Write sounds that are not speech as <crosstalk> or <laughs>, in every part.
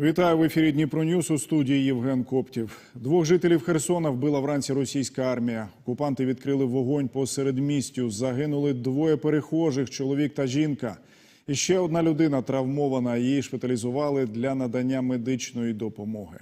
Вітаю в ефірі Дніпро Ньюс у студії Євген Коптів. Двох жителів Херсона вбила вранці російська армія. Окупанти відкрили вогонь посеред містю. Загинули двоє перехожих, чоловік та жінка. І ще одна людина травмована. Її шпиталізували для надання медичної допомоги.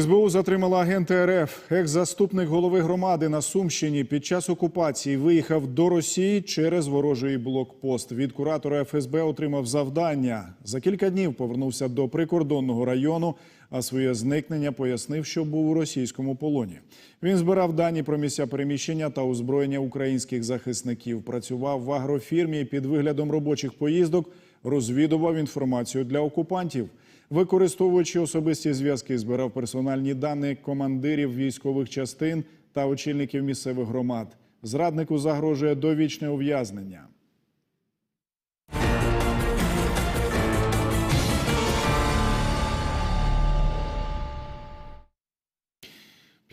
СБУ затримала агента РФ. Екс-заступник голови громади на Сумщині під час окупації виїхав до Росії через ворожий блокпост. Від куратора ФСБ отримав завдання. За кілька днів повернувся до прикордонного району, а своє зникнення пояснив, що був у російському полоні. Він збирав дані про місця переміщення та озброєння українських захисників. Працював в агрофірмі під виглядом робочих поїздок, розвідував інформацію для окупантів. Використовуючи особисті зв'язки, збирав персональні дані командирів військових частин та очільників місцевих громад. Зраднику загрожує довічне ув'язнення.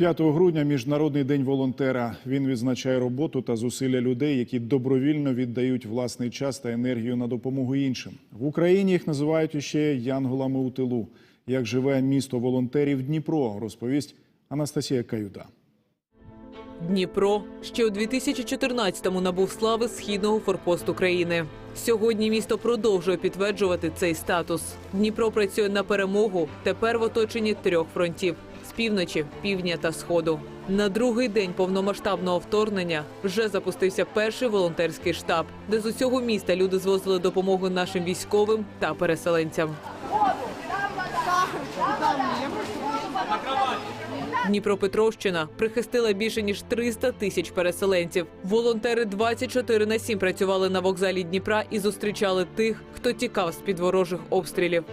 5 грудня міжнародний день волонтера. Він відзначає роботу та зусилля людей, які добровільно віддають власний час та енергію на допомогу іншим. В Україні їх називають іще янголами у тилу. Як живе місто волонтерів Дніпро, розповість Анастасія Каюда. Дніпро ще у 2014-му набув слави східного форпосту країни. Сьогодні місто продовжує підтверджувати цей статус. Дніпро працює на перемогу тепер в оточенні трьох фронтів півночі, півдня та сходу. На другий день повномасштабного вторгнення вже запустився перший волонтерський штаб, де з усього міста люди звозили допомогу нашим військовим та переселенцям. Дніпропетровщина прихистила більше ніж 300 тисяч переселенців. Волонтери 24 на 7 працювали на вокзалі Дніпра і зустрічали тих, хто тікав з під ворожих обстрілів.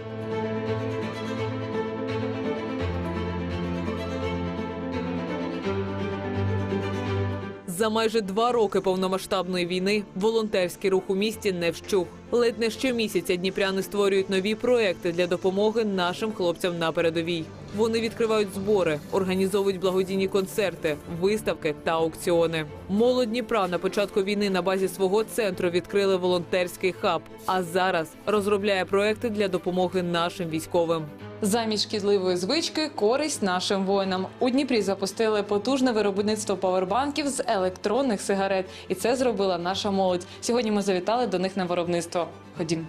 За майже два роки повномасштабної війни волонтерський рух у місті не вщух. Ледь не щомісяця дніпряни створюють нові проекти для допомоги нашим хлопцям на передовій. Вони відкривають збори, організовують благодійні концерти, виставки та аукціони. Молодь Дніпра на початку війни на базі свого центру відкрили волонтерський хаб. А зараз розробляє проекти для допомоги нашим військовим. Замість шкідливої звички користь нашим воїнам. У Дніпрі запустили потужне виробництво павербанків з електронних сигарет, і це зробила наша молодь. Сьогодні ми завітали до них на виробництво. Ходім.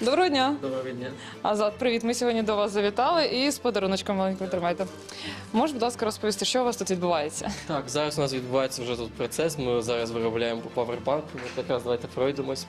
Доброго дня. Доброго дня. Азат, привіт. Ми сьогодні до вас завітали і з подаруночком маленьким тримайте. Можеш, будь ласка, розповісти, що у вас тут відбувається? Так, зараз у нас відбувається вже тут процес. Ми зараз виробляємо павербанк. От якраз давайте пройдемось.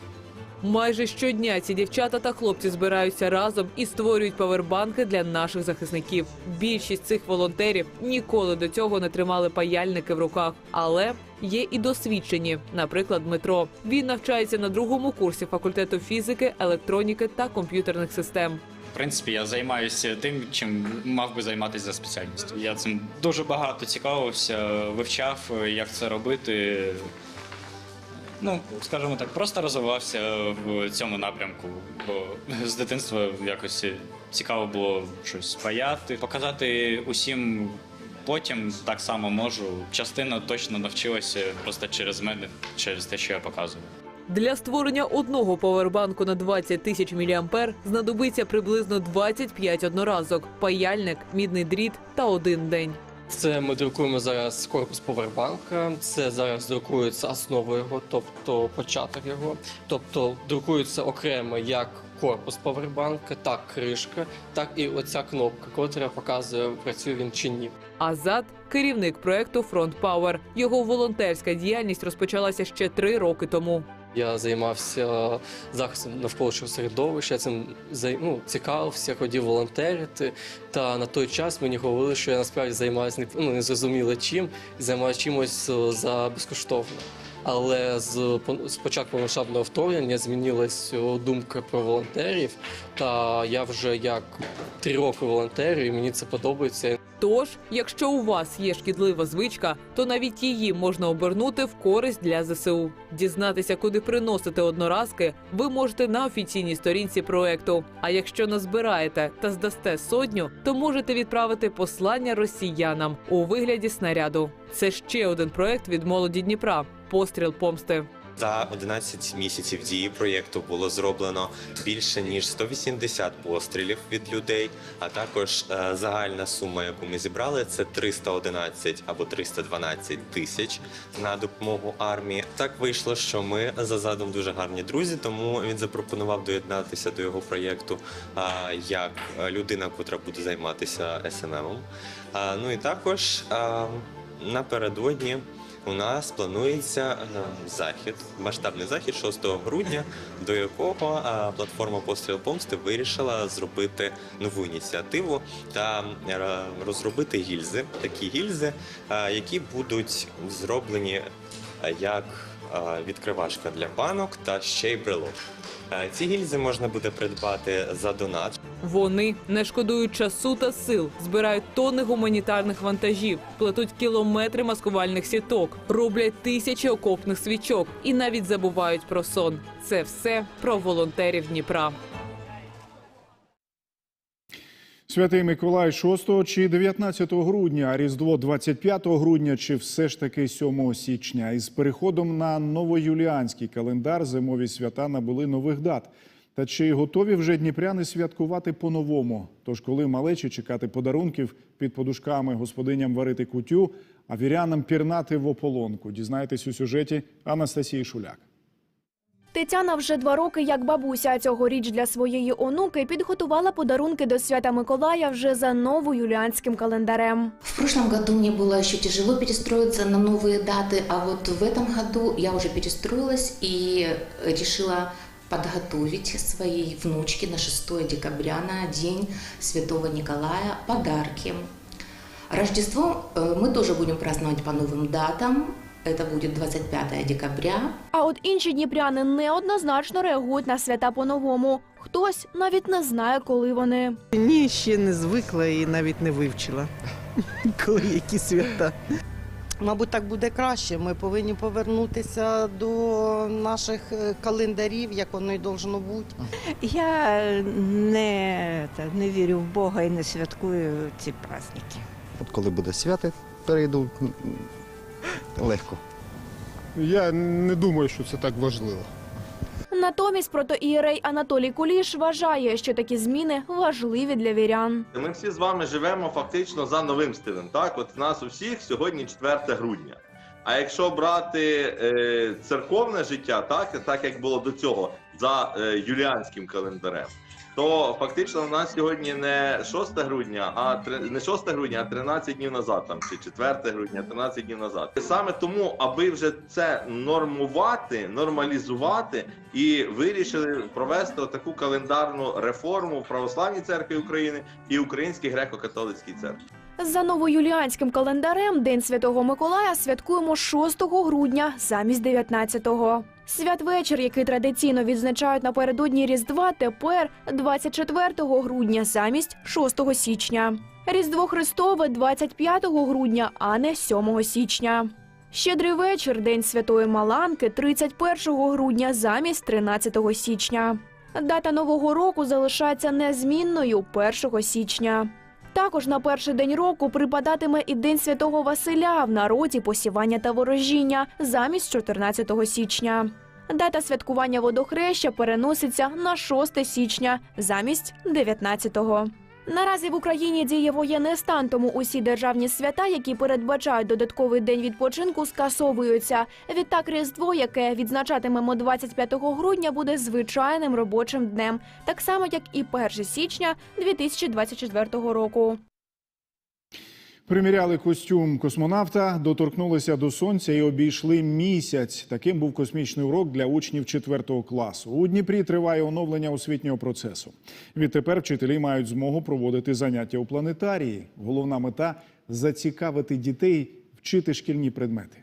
Майже щодня ці дівчата та хлопці збираються разом і створюють павербанки для наших захисників. Більшість цих волонтерів ніколи до цього не тримали паяльники в руках, але є і досвідчені. Наприклад, Дмитро. Він навчається на другому курсі факультету фізики, електроніки та комп'ютерних систем. В принципі, я займаюся тим, чим мав би займатися за спеціальністю. Я цим дуже багато цікавився, вивчав, як це робити. Ну, скажімо так, просто розвивався в цьому напрямку, бо з дитинства якось цікаво було щось паяти, показати усім. Потім так само можу. Частина точно навчилася просто через мене, через те, що я показую. Для створення одного павербанку на 20 тисяч міліампер знадобиться приблизно 25 одноразок, паяльник, мідний дріт та один день. Це ми друкуємо зараз корпус повербанка. Це зараз друкується основа його, тобто початок його. Тобто друкується окремо як корпус повербанка, так кришка, так і оця кнопка, котра показує, працює він чи ні. Азат керівник проекту Фронт Пауер. Його волонтерська діяльність розпочалася ще три роки тому. Я займався захистом навколишнього середовища, цим ну, цікавився, хотів волонтерити. Та на той час мені говорили, що я насправді займаюся ну, незрозуміло чим займаюся чимось е, за безкоштовно. Але з, з початку повномасштабного вторгнення змінилась думка про волонтерів. Та я вже як три роки волонтерю, і мені це подобається. Тож, якщо у вас є шкідлива звичка, то навіть її можна обернути в користь для ЗСУ. Дізнатися, куди приносити одноразки, ви можете на офіційній сторінці проекту. А якщо назбираєте та здасте сотню, то можете відправити послання росіянам у вигляді снаряду. Це ще один проект від молоді Дніпра постріл помсти. За 11 місяців дії проєкту було зроблено більше ніж 180 пострілів від людей. А також е, загальна сума, яку ми зібрали, це 311 або 312 тисяч на допомогу армії. Так вийшло, що ми за задом дуже гарні друзі, тому він запропонував доєднатися до його проєкту як е, людина, котра буде займатися СММом. А, ну і також напередодні у нас планується е, захід, масштабний захід 6 грудня, до якого е, платформа Постріл Помсти вирішила зробити нову ініціативу та е, розробити гільзи, такі гільзи, які будуть зроблені як відкривашка для банок та ще й брелок. Е, Ці гільзи можна буде придбати за донат. Вони не шкодують часу та сил, збирають тонни гуманітарних вантажів, плетуть кілометри маскувальних сіток, роблять тисячі окопних свічок і навіть забувають про сон. Це все про волонтерів Дніпра. Святий Миколай 6 чи 19 грудня, Різдво 25 грудня чи все ж таки 7 січня. Із переходом на новоюліанський календар зимові свята набули нових дат. Та чи готові вже дніпряни святкувати по-новому? Тож, коли малечі чекати подарунків під подушками, господиням варити кутю, а вірянам пірнати в ополонку. Дізнаєтесь у сюжеті Анастасії Шуляк. Тетяна вже два роки як бабуся. Цьогоріч для своєї онуки підготувала подарунки до свята Миколая вже за новоюліанським календарем. В прошлом году мне было еще тяжело перестроиться на новые даты, а вот в этом году я уже перестроилась и решила подготовить своей внучке на 6 декабря, на День Святого Николая, подарки. Рождество э, мы тоже будем праздновать по новым датам. Это будет 25 декабря. А от інші дніпряни неоднозначно реагують на свята по-новому. Хтось навіть не знає, коли вони. Ні, ще не звикла і навіть не вивчила, <laughs> коли які свята. Мабуть, так буде краще. Ми повинні повернутися до наших е, календарів, як воно й должно бути. Я не, та, не вірю в Бога і не святкую ці праздники. От коли буде свято, перейду легко. Я не думаю, що це так важливо. Натомість протоієрей Анатолій Куліш вважає, що такі зміни важливі для вірян. Ми всі з вами живемо фактично за новим стилем. Так, от в нас у всіх сьогодні 4 грудня. А якщо брати е, церковне життя, так, так як було до цього, за е, юліанським календарем, то фактично у нас сьогодні не 6 грудня, а три- не 6 грудня, а 13 днів назад, там чи 4 грудня, 13 днів назад. Саме тому, аби вже це нормувати, нормалізувати, і вирішили провести таку календарну реформу в Православній церкві України і Українській греко-католицькій церкві. За новоюліанським календарем День Святого Миколая святкуємо 6 грудня замість 19-го. Святвечір, який традиційно відзначають напередодні Різдва, тепер 24 грудня замість 6 січня. Різдво Христове 25 грудня, а не 7 січня. Щедрий вечір, День Святої Маланки 31 грудня замість 13 січня. Дата Нового року залишається незмінною 1 січня. Також на перший день року припадатиме і День Святого Василя в народі посівання та ворожіння замість 14 січня. Дата святкування водохреща переноситься на 6 січня замість 19-го. Наразі в Україні діє воєнний стан, тому усі державні свята, які передбачають додатковий день відпочинку, скасовуються. Відтак Різдво, яке відзначатимемо 25 грудня, буде звичайним робочим днем, так само як і 1 січня 2024 року. Приміряли костюм космонавта, доторкнулися до сонця і обійшли місяць. Таким був космічний урок для учнів 4 класу. У Дніпрі триває оновлення освітнього процесу. Відтепер вчителі мають змогу проводити заняття у планетарії. Головна мета зацікавити дітей вчити шкільні предмети.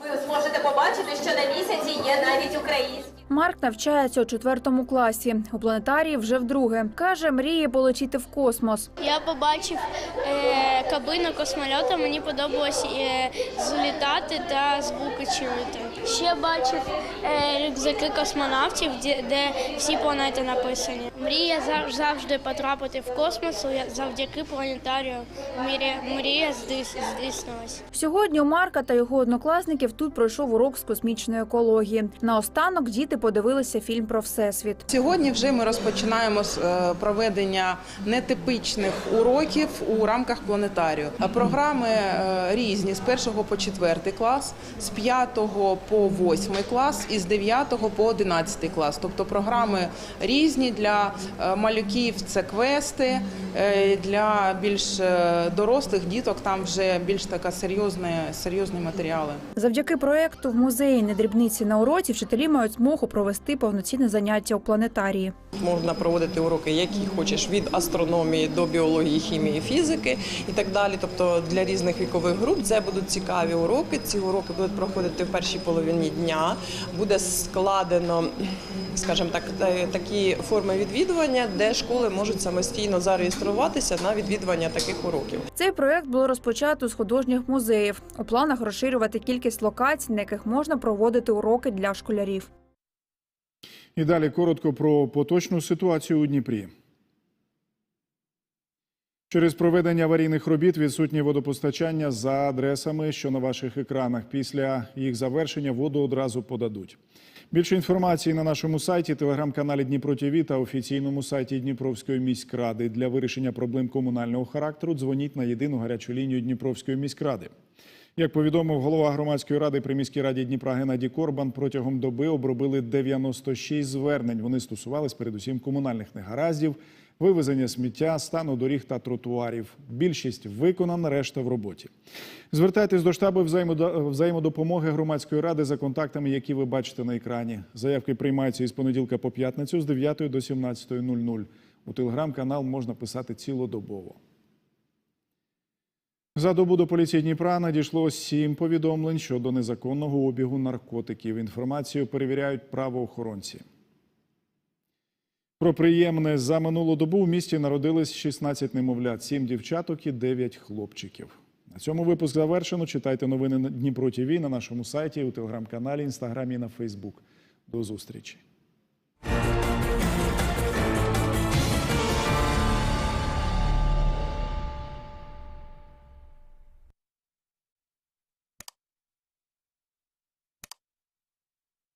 Ви зможете побачити, що на місяці є навіть українські. Марк навчається у четвертому класі. У планетарії вже вдруге. Каже, мріє полетіти в космос. Я побачив е, кабину космольота. Мені подобалось е, злітати та звуки чути. Ще бачив е, рюкзаки космонавтів, де, де всі планети написані. Мрія зав- завжди потрапити в космос завдяки планетарію. Мрія, мрія здійснилась. Сьогодні у Марка та його однокласників тут пройшов урок з космічної екології. Наостанок діти подивилися фільм про всесвіт. Сьогодні вже ми розпочинаємо з е, проведення нетипичних уроків у рамках планетарію. Програми е, різні з 1 по 4 клас, з 5 по 8 клас і з 9 по 11 клас. Тобто програми різні для е, малюків це квести, е, для більш е, дорослих діток там вже більш така серйозні, серйозні матеріали. Завдяки проекту в музеї недрібниці на уроці вчителі мають змогу провести повноцінне заняття у планетарії. Можна проводити уроки, які хочеш від астрономії до біології, хімії, фізики і так далі. Тобто для різних вікових груп це будуть цікаві уроки. Ці уроки будуть проходити в першій половині дня. Буде складено, скажімо так, такі форми відвідування, де школи можуть самостійно зареєструватися на відвідування таких уроків. Цей проект було розпочато з художніх музеїв. У планах розширювати кількість локацій, на яких можна проводити уроки для школярів. І далі коротко про поточну ситуацію у Дніпрі. Через проведення аварійних робіт відсутнє водопостачання за адресами, що на ваших екранах. Після їх завершення воду одразу подадуть. Більше інформації на нашому сайті, телеграм-каналі Дніпро ТІВІ та офіційному сайті Дніпровської міськради. Для вирішення проблем комунального характеру дзвоніть на єдину гарячу лінію Дніпровської міськради. Як повідомив голова громадської ради при міській раді Дніпра Геннадій Корбан, протягом доби обробили 96 звернень. Вони стосувались передусім комунальних негараздів, вивезення сміття, стану доріг та тротуарів. Більшість виконана, решта в роботі. Звертайтесь до штабу взаємодо- взаємодопомоги громадської ради за контактами, які ви бачите на екрані. Заявки приймаються із понеділка по п'ятницю з 9 до 17.00. У телеграм-канал можна писати цілодобово. За добу до поліції Дніпра надійшло сім повідомлень щодо незаконного обігу наркотиків. Інформацію перевіряють правоохоронці. Про приємне за минулу добу в місті народились 16 немовлят, 7 дівчаток і 9 хлопчиків. На цьому випуск завершено. Читайте новини на Дніпро ТІВІ на нашому сайті, у телеграм-каналі, інстаграмі і на Фейсбук. До зустрічі.